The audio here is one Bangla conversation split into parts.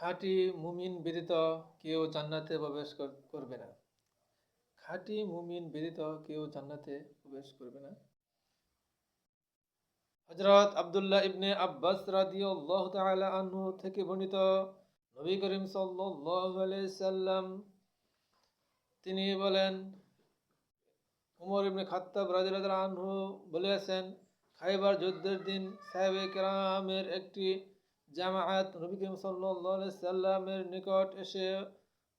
খাঁটি মুমিন ব্যতীত কেউ জান্নাতে প্রবেশ কর- করবে না। খাঁটি মুমিন ব্যতীত কেউ জান্নাতে প্রবেশ করবে না। হজরত আব্দুল্লাহ ইবনে আব্বাস রাদিয়াল্লাহু তাআলা আনহু থেকে বর্ণিত নবী করিম সাল্লাল্লাহু আলাইহি সাল্লাম, তিনি বলেন, উমর ইবনে খাত্তাব রাদিয়াল্লাহু আনহু বলেছেন, খাইবার যুদ্ধের দিন সাহেবে কেরামের একটি জামায়াত নবী করিম সাল্লামের নিকট এসে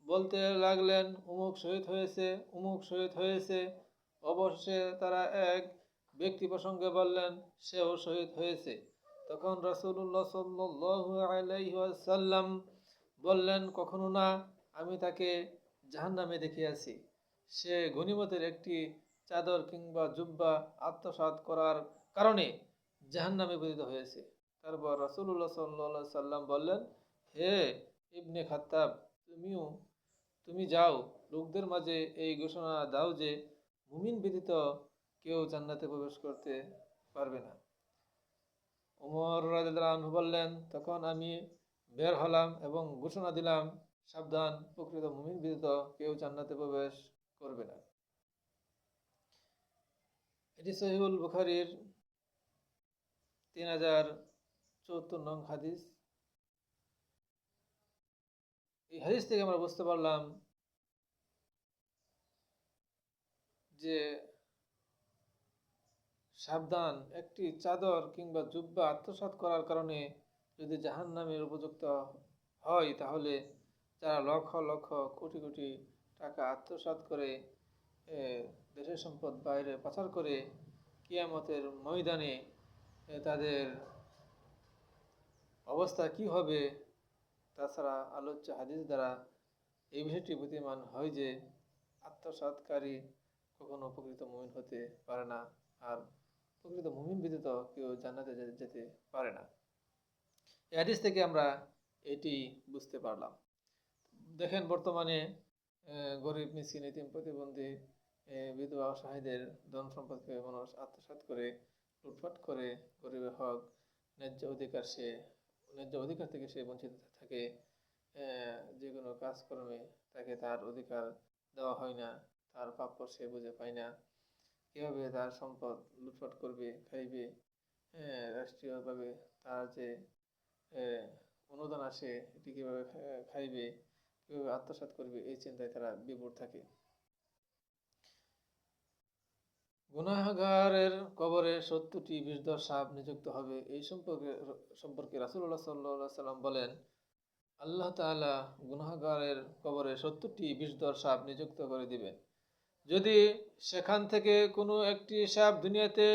বলতে লাগলেন, উমুক শহীদ হয়েছে, উমুক শহীদ হয়েছে। অবশেষে তারা এক ব্যক্তি প্রসঙ্গে বললেন, সেও শহীদ হয়েছে। তখন রাসূলুল্লাহ সাল্লাল্লাহু আলাইহি ওয়াসাল্লাম বললেন, কখনো না, আমি তাকে জাহান্নামে দেখিয়াছি। সে গনিমতের একটি চাদর কিংবা জুব্বা আত্মসাৎ করার কারণে জাহান্নামে পতিত হয়েছে। তারপর রাসূলুল্লাহ সাল্লাল্লাহু আলাইহি সাল্লাম বললেন, হে ইবনে খাত্তাব, তুমিও, তুমি যাও, লোকদের মাঝে এই ঘোষণা দাও যে মুমিন ব্যতীত কেউ জান্নাতে প্রবেশ করতে পারবে না। রাদিয়াল্লাহু আনহু বললেন, তখন আমি বের হলাম এবং ঘোষণা দিলাম, সাবধান, প্রকৃত মুমিন ব্যতীত কেউ জান্নাতে প্রবেশ করবে না। এটি সহিহুল বুখারীর তিন হাজার চুয়াত্তর নং হাদিস। এই হাদিস থেকে আমরা বুঝতে পারলাম যে সাবধান, একটি চাদর কিংবা জুব্বা আত্মসাৎ করার কারণে যদি জাহান নামের উপযুক্ত হয়, তাহলে যারা লক্ষ লক্ষ কোটি কোটি টাকা আত্মসাৎ করে দেশের সম্পদ বাইরে পাচার করে কিয়ামতের ময়দানে তাদের অবস্থা কি হবে? তাছাড়া আলোচ্য হাদিস দ্বারা এই বিষয়টি প্রতিমান হয় যে, আত্মসাৎকারী কখনো প্রকৃত মুমিন হতে পারে না আর প্রকৃত মুমিন ব্যতীত কেউ জান্নাতে যে- যেতে পারে না। এই হাদিস থেকে আমরা এটি বুঝতে পারলাম। দেখেন বর্তমানে গরিব, মিসকিন, এতিম, প্রতিবন্ধী বিধবা, অসহায়দের ধন সম্পদকে মানুষ আত্মসাৎ করে, লুটপাট করে, গরিবের হক, ন্যায্য অধিকার সে ন্যায্য অধিকার থেকে সে বঞ্চিত থাকে যে কোনো কাজকর্মে তাকে তার অধিকার দেওয়া হয় না, তার প্রাপ্য সে বুঝে পায় না। কীভাবে তার সম্পদ লুটপাট করবে, খাইবে রাষ্ট্রীয়ভাবে তার যে অনুদান আসে, এটি কীভাবে খাইবে, কীভাবে আত্মসাৎ করবে, এই চিন্তায় তারা বিভোর থাকে। গুনাহগারের কবরে সত্তরটি বিষধর সাপ নিযুক্ত হবে। এই সম্পর্কে সম্পর্কে রাসুল্লাহ সাল্লাহ সাল্লাম বলেন, আল্লাহ তাআলা গুনাহগারের কবরে সত্তরটি বিষধর সাপ নিযুক্ত করে দিবেন। যদি সেখান থেকে কোনো একটি সাপ দুনিয়াতে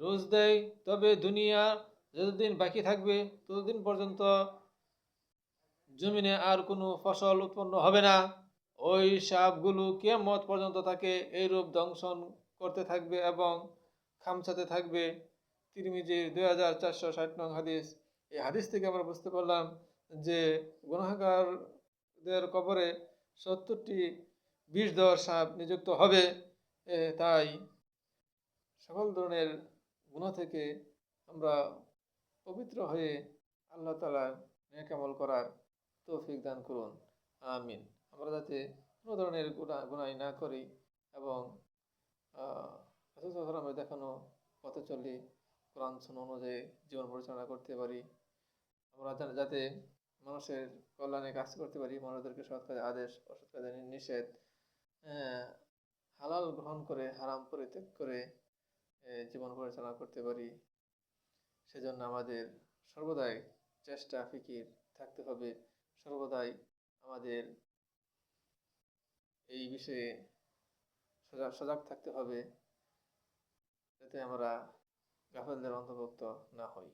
ডোজ দেয়, তবে দুনিয়া যতদিন বাকি থাকবে, ততদিন পর্যন্ত জমিনে আর কোনো ফসল উৎপন্ন হবে না। ওই সাপগুলো কিয়ামত পর্যন্ত তাকে এইরূপ দংশন করতে থাকবে এবং খামচাতে থাকবে। তিরমিজির দুই হাজার চারশো ষাট নং হাদিস। এই হাদিস থেকে আমরা বুঝতে পারলাম যে গুনাহগারদের কবরে সত্তরটি বিষ দেওয়ার সাপ নিযুক্ত হবে। তাই সকল ধরনের গুণা থেকে আমরা পবিত্র হয়ে আল্লাহ তালার নেকামল করার তৌফিক দান করুন। আমিন। আমরা যাতে কোনো ধরনের গুণা গুণাই না করি এবং রসুলামে দেখানো পথে চলি, কোরআন শুন অনুযায়ী জীবন পরিচালনা করতে পারি। আমরা যাতে মানুষের কল্যাণে কাজ করতে পারি, মানুষদেরকে সৎ কাজে আদেশ, অসৎ কাজে নিষেধ হালাল গ্রহণ করে, হারাম পরিত্যাগ করে জীবন পরিচালনা করতে পারি। সেজন্য আমাদের সর্বদাই চেষ্টা, ফিকির থাকতে হবে। সর্বদাই আমাদের এই বিষয়ে সজাগ সজাগ থাকতে হবে যাতে আমরা গাফেলদের অন্তর্ভুক্ত না হই।